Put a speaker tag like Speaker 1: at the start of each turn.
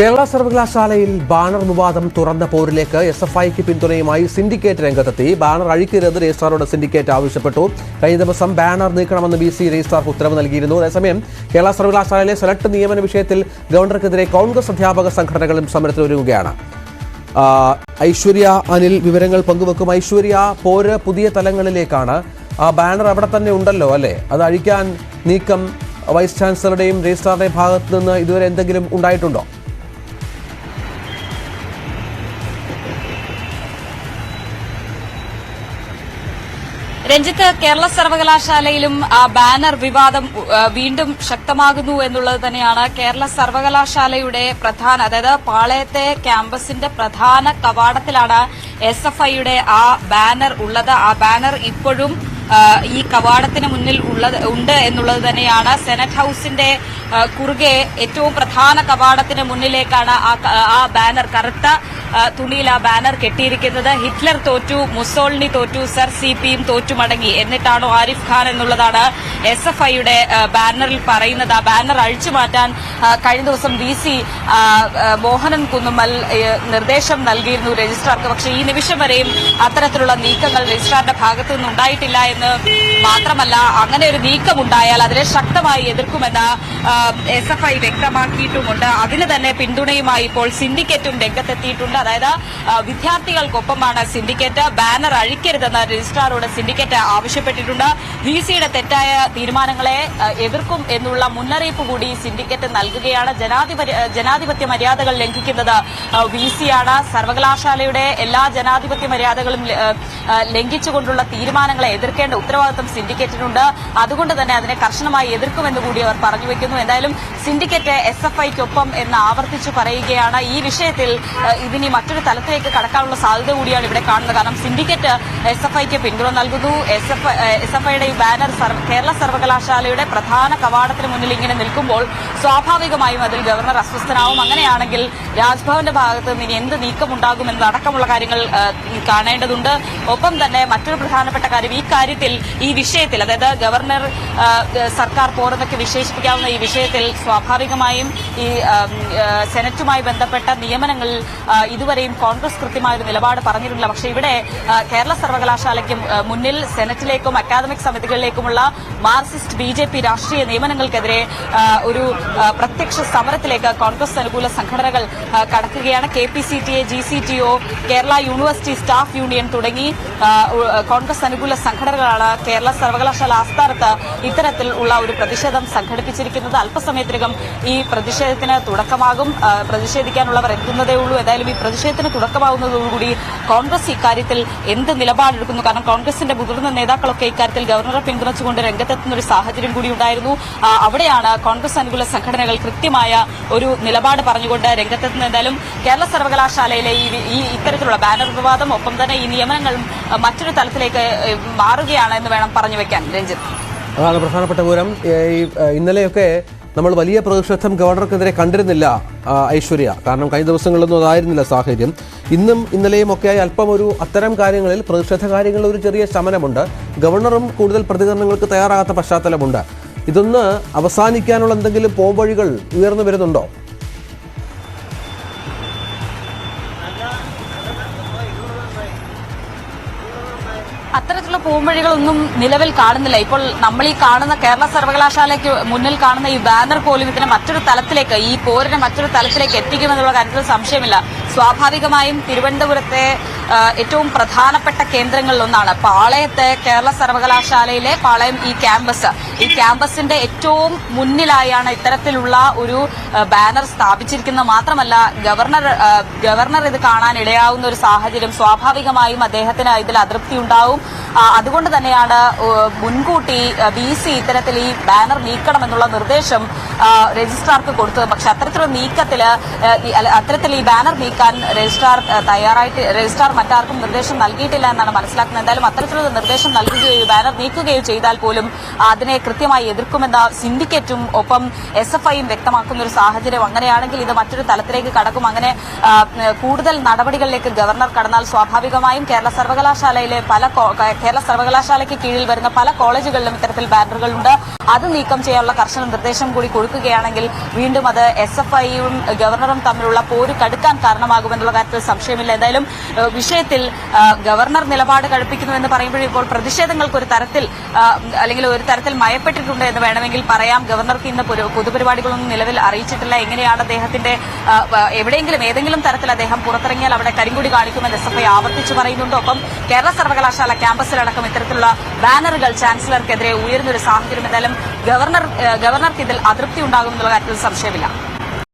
Speaker 1: കേരള സർവകലാശാലയിൽ ബാനർ വിവാദം തുറന്ന പോരിലേക്ക് എസ് എഫ് ഐക്ക് പിന്തുണയുമായി സിൻഡിക്കേറ്റ് രംഗത്തെത്തി. ബാനർ അഴിക്കരുത് രജിസ്ട്രാറോട് സിൻഡിക്കേറ്റ് ആവശ്യപ്പെട്ടു. കഴിഞ്ഞ ദിവസം ബാനർ നീക്കണമെന്ന് ബി സി രജിസ്ട്രാർക്ക് ഉത്തരവ് നൽകിയിരുന്നു. അതേസമയം കേരള സർവകലാശാലയിലെ സെലക്ട് നിയമന വിഷയത്തിൽ ഗവർണർക്കെതിരെ കോൺഗ്രസ് അധ്യാപക സംഘടനകളും സമരത്തിനൊരുങ്ങുകയാണ് ഐശ്വര്യ അനിൽ വിവരങ്ങൾ പങ്കുവെക്കും. ഐശ്വര്യ പോര് പുതിയ തലങ്ങളിലേക്കാണ്. ആ ബാനർ അവിടെ തന്നെ ഉണ്ടല്ലോ അല്ലേ? അത് അഴിക്കാൻ നീക്കം വൈസ് ചാൻസലറുടെയും രജിസ്ട്രാറുടെയും ഭാഗത്ത് നിന്ന് ഇതുവരെ എന്തെങ്കിലും ഉണ്ടായിട്ടുണ്ടോ?
Speaker 2: രഞ്ജിത്ത് കേരള സർവകലാശാലയിലും ബാനർ വിവാദം വീണ്ടും ശക്തമാകുന്നു എന്നുള്ളത് തന്നെയാണ് കേരള സർവകലാശാലയുടെ പ്രധാന അതായത് പാളയത്തെ ക്യാമ്പസിന്റെ പ്രധാന കവാടത്തിലാണ് എസ് എഫ് ഐയുടെ ആ ബാനർ ഉള്ളത്. ആ ബാനർ ഇപ്പോഴും ഈ കവാടത്തിന് മുന്നിൽ ഉള്ളത് ഉണ്ട് എന്നുള്ളത് തന്നെയാണ്. സെനറ്റ് ഹൌസിന്റെ കുറുകെ ഏറ്റവും പ്രധാന കവാടത്തിന് മുന്നിലേക്കാണ് ആ ബാനർ. കറുത്ത തുണിയിൽ ആ ബാനർ കെട്ടിയിരിക്കുന്നത്. ഹിറ്റ്ലർ തോറ്റു മുസോളിനി തോറ്റു സർ സി പിയും തോറ്റു മടങ്ങി എന്നിട്ടാണോ ആരിഫ് ഖാൻ എന്നുള്ളതാണ് എസ് എഫ് ഐയുടെ ബാനറിൽ പറയുന്നത്. ആ ബാനർ അഴിച്ചു മാറ്റാൻ കഴിഞ്ഞ ദിവസം ഡി സി മോഹനൻ കുന്നുമ്മൽ നിർദ്ദേശം നൽകിയിരുന്നു രജിസ്ട്രാർക്ക്. പക്ഷേ ഈ നിമിഷം വരെയും അത്തരത്തിലുള്ള നീക്കങ്ങൾ രജിസ്ട്രാറിന്റെ ഭാഗത്തു നിന്നുണ്ടായിട്ടില്ല എന്ന് മാത്രമല്ല അങ്ങനെ ഒരു നീക്കം ഉണ്ടായാൽ അതിനെ ശക്തമായി എതിർക്കുമെന്ന് എസ് എഫ് ഐ വ്യക്തമാക്കിയിട്ടുമുണ്ട്. അതിന് തന്നെ പിന്തുണയുമായി ഇപ്പോൾ സിൻഡിക്കേറ്റും രംഗത്തെത്തിയിട്ടുണ്ട്. അതായത് വിദ്യാർത്ഥികൾക്കൊപ്പമാണ് സിൻഡിക്കേറ്റ്. ബാനർ അഴിക്കരുതെന്ന് രജിസ്ട്രാറോട് സിൻഡിക്കേറ്റ് ആവശ്യപ്പെട്ടിട്ടുണ്ട്. വി സിയുടെ തെറ്റായ തീരുമാനങ്ങളെ എതിർക്കും എന്നുള്ള മുന്നറിയിപ്പ് കൂടി സിൻഡിക്കേറ്റ് നൽകുകയാണ്. ജനാധിപത്യ ജനാധിപത്യ മര്യാദകൾ ലംഘിക്കുന്നത് വി സിയാണ് സർവകലാശാലയുടെ എല്ലാ ജനാധിപത്യ മര്യാദകളും ലംഘിച്ചുകൊണ്ടുള്ള തീരുമാനങ്ങളെ എതിർക്കേണ്ട ഉത്തരവാദിത്തം സിൻഡിക്കേറ്റിനുണ്ട്. അതുകൊണ്ട് തന്നെ അതിനെ കർശനമായി എതിർക്കുമെന്ന് കൂടി അവർ പറഞ്ഞു വെക്കുന്നു. എന്തായാലും സിൻഡിക്കേറ്റ് എസ് എഫ് ഐക്കൊപ്പം എന്ന് ആവർത്തിച്ചു പറയുകയാണ്. ഈ വിഷയത്തിൽ ഇതിനി മറ്റൊരു തലത്തിലേക്ക് കടക്കാനുള്ള സാധ്യത കൂടിയാണ് ഇവിടെ കാണുന്നത്. കാരണം സിൻഡിക്കേറ്റ് എസ് എഫ് ഐക്ക് പിന്തുണ നൽകുന്നു. എസ് എഫ് ഐയുടെ ഈ ബാനർ കേരള സർവകലാശാലയുടെ പ്രധാന കവാടത്തിന് മുന്നിൽ ഇങ്ങനെ നിൽക്കുമ്പോൾ സ്വാഭാവികമായും അതിൽ ഗവർണർ അസ്വസ്ഥനാവും. അങ്ങനെയാണെങ്കിൽ രാജ്ഭവന്റെ ഭാഗത്ത് നിന്ന് എന്ത് നീക്കമുണ്ടാകുമെന്ന് അടക്കമുള്ള കാര്യങ്ങൾ കാണേണ്ടതുണ്ട്. ഒപ്പം തന്നെ മറ്റൊരു പ്രധാനപ്പെട്ട കാര്യം ഈ കാര്യത്തിൽ ഈ വിഷയത്തിൽ അതായത് ഗവർണർ സർക്കാർ പോരെന്നൊക്കെ വിശേഷിപ്പിക്കാവുന്ന ഈ വിഷയത്തിൽ സ്വാഭാവികമായും ഈ സെനറ്റുമായി ബന്ധപ്പെട്ട നിയമനങ്ങളിൽ ഇതുവരെയും കോൺഗ്രസ് കൃത്യമായ ഒരു നിലപാട് പറഞ്ഞിട്ടില്ല പക്ഷേ ഇവിടെ കേരള സർവകലാശാലയ്ക്ക് മുന്നിൽ സെനറ്റിലേക്കും അക്കാദമിക് സമിതികളിലേക്കുമുള്ള മാർക്സിസ്റ്റ് ബി ജെ പി രാഷ്ട്രീയ നിയമനങ്ങൾക്കെതിരെ ഒരു പ്രത്യക്ഷ സമരത്തിലേക്ക് കോൺഗ്രസ് അനുകൂല സംഘടനകൾ കടക്കുകയാണ്. K P C T A G C T O Kerala university staff union തുടങ്ങി കോൺഗ്രസ് അനുകൂല സംഘടനകളാണ് കേരള സർവകലാശാല ആസ്ഥാനത്ത് ഇത്തരത്തിൽ ഉള്ള ഒരു പ്രതിഷേധം സംഘടിപ്പിച്ചിരിക്കുന്നത് അല്പസമയത്തിനകം ഈ പ്രതിഷേധത്തിന് തുടക്കമാകും. പ്രതിഷേധിക്കാനുള്ളവർ എത്തുന്നതേ ഉള്ളൂ. ഏതായാലും ഈ പ്രതിഷേധത്തിന് തുടക്കമാകുന്നതോടുകൂടി കോൺഗ്രസ് ഇക്കാര്യത്തിൽ എന്ത് നിലപാടെടുക്കുന്നു? കാരണം കോൺഗ്രസിന്റെ മുതിർന്ന നേതാക്കളൊക്കെ ഇക്കാര്യത്തിൽ ഗവർണറെ പിന്തുണച്ചുകൊണ്ട് രംഗത്തെത്തുന്ന ഒരു സാഹചര്യം കൂടി ഉണ്ടായിരുന്നു. അവിടെയാണ് കോൺഗ്രസ് അനുകൂല സംഘടനകൾ കൃത്യമായ ഒരു നിലപാട് പറഞ്ഞുകൊണ്ട് രംഗത്തെത്തുന്നത്. എന്തായാലും കേരള സർവകലാശാലയിലെ ഈ ഇത്തരത്തിലുള്ള ബാനർ വിവാദം ഒപ്പം തന്നെ ഈ നിയമനങ്ങളും മറ്റൊരു തലത്തിലേക്ക് മാറുകയാണ് എന്ന് വേണം പറഞ്ഞു വെക്കാൻ. രഞ്ജിത്ത്.
Speaker 1: അതാണ് പ്രധാനപ്പെട്ട പൂരം ഈ ഇന്നലെയൊക്കെ നമ്മൾ വലിയ പ്രതിഷേധം ഗവർണർക്കെതിരെ കണ്ടിരുന്നില്ല ഐശ്വര്യ. കാരണം കഴിഞ്ഞ ദിവസങ്ങളിലൊന്നും അതായിരുന്നില്ല സാഹചര്യം. ഇന്നും ഇന്നലെയും ഒക്കെയായി അല്പം ഒരു അത്തരം കാര്യങ്ങളിൽ പ്രതിഷേധ കാര്യങ്ങളിൽ ഒരു ചെറിയ ശമനമുണ്ട്. ഗവർണറും കൂടുതൽ പ്രതികരണങ്ങൾക്ക് തയ്യാറാകാത്ത പശ്ചാത്തലമുണ്ട്. ഇതൊന്ന് അവസാനിക്കാനുള്ള എന്തെങ്കിലും പോംവഴികൾ ഉയർന്നു വരുന്നുണ്ടോ?
Speaker 2: അത്തരത്തിലുള്ള പൂമ്പഴികളൊന്നും നിലവിൽ കാണുന്നില്ല. ഇപ്പോൾ നമ്മൾ ഈ കാണുന്ന കേരള സർവകലാശാലയ്ക്ക് മുന്നിൽ കാണുന്ന ഈ ബാനർ പോലും ഇതിനെ മറ്റൊരു തലത്തിലേക്ക് ഈ പോരിനെ മറ്റൊരു തലത്തിലേക്ക് എത്തിക്കുമെന്നുള്ള കാര്യത്തിൽ സംശയമില്ല. സ്വാഭാവികമായും തിരുവനന്തപുരത്തെ ഏറ്റവും പ്രധാനപ്പെട്ട കേന്ദ്രങ്ങളിലൊന്നാണ്. പാളയത്തെ കേരള സർവകലാശാലയിലെ പാളയം ഈ ക്യാമ്പസ്. ഈ ക്യാമ്പസിന്റെ ഏറ്റവും മുന്നിലായാണ് ഇത്തരത്തിലുള്ള ഒരു ബാനർ സ്ഥാപിച്ചിരിക്കുന്നത്. മാത്രമല്ല ഗവർണർ ഗവർണർ ഇത് കാണാൻ ഇടയാവുന്ന ഒരു സാഹചര്യം സ്വാഭാവികമായും അദ്ദേഹത്തിന് ഇതിൽ അതൃപ്തി ഉണ്ടാവും. അതുകൊണ്ട് തന്നെയാണ് മുൻകൂട്ടി ബി സി ഇത്തരത്തിൽ ഈ ബാനർ നീക്കണമെന്നുള്ള നിർദ്ദേശം രജിസ്ട്രാർക്ക് കൊടുത്തത്. പക്ഷെ അത്തരത്തിലുള്ള ഈ- അത്തരത്തിൽ ഈ ബാനർ നീക്കാൻ രജിസ്ട്രാർ തയ്യാറായിട്ട് രജിസ്ട്രാർ മറ്റാർക്കും നിർദ്ദേശം നൽകിയിട്ടില്ല എന്നാണ് മനസ്സിലാക്കുന്നത്. എന്തായാലും അത്തരത്തിലുള്ള നിർദ്ദേശം നൽകുകയോ ബാനർ നീക്കുകയോ ചെയ്താൽ പോലും അതിനെ കൃത്യമായി എതിർക്കുമെന്ന സിൻഡിക്കേറ്റും ഒപ്പം എസ് എഫ് ഐയും വ്യക്തമാക്കുന്ന ഒരു സാഹചര്യം അങ്ങനെയാണെങ്കിൽ ഇത് മറ്റൊരു തലത്തിലേക്ക് കടക്കും. അങ്ങനെ കൂടുതൽ നടപടികളിലേക്ക് ഗവർണർ കടന്നാൽ സ്വാഭാവികമായും കേരള സർവകലാശാലയിലെ പല കേരള സർവകലാശാലയ്ക്ക് കീഴിൽ വരുന്ന പല കോളേജുകളിലും ഇത്തരത്തിൽ ബാനറുകളുണ്ട്. അത് നീക്കം ചെയ്യാനുള്ള കർശന നിർദ്ദേശം കൂടി കൊടുക്കുകയാണെങ്കിൽ വീണ്ടും അത് എസ് എഫ് ഐയും ഗവർണറും തമ്മിലുള്ള പോര് കടുക്കാൻ കാരണമാകുമെന്നുള്ള കാര്യത്തിൽ സംശയമില്ല. എന്തായാലും വിഷയത്തിൽ ഗവർണർ നിലപാട് കടുപ്പിക്കുന്നു എന്ന് പറയുമ്പോൾ ഇപ്പോൾ പ്രതിഷേധങ്ങൾക്ക് ഒരു തരത്തിൽ അല്ലെങ്കിൽ ഒരു തരത്തിൽ മയപ്പെട്ടിട്ടുണ്ട് എന്ന് വേണമെങ്കിൽ പറയാം. ഗവർണർക്ക് ഇന്ന് പൊരു- പൊതുപരിപാടികളൊന്നും നിലവിൽ അറിയിച്ചിട്ടില്ല. എങ്ങനെയാണ് അദ്ദേഹത്തിന്റെ എവിടെയെങ്കിലും ഏതെങ്കിലും തരത്തിൽ അദ്ദേഹം പുറത്തിറങ്ങിയാൽ അവിടെ കരിങ്കുടി കാണിക്കുമെന്ന് എസ് എഫ് ഐ ആവർത്തിച്ചു പറയുന്നുണ്ട്. ഒപ്പം കേരള സർവകലാശാല ക്യാമ്പസിലടക്കം ഇത്തരത്തിലുള്ള ബാനറുകൾ ചാൻസലർക്കെതിരെ ഉയരുന്നൊരു സാഹചര്യം എന്തായാലും ഗവർണർ ഗവർണർക്ക് ഇതിൽ അതൃപ്തി ഉണ്ടാകുമെന്നുള്ള കാര്യത്തിൽ സംശയമില്ല.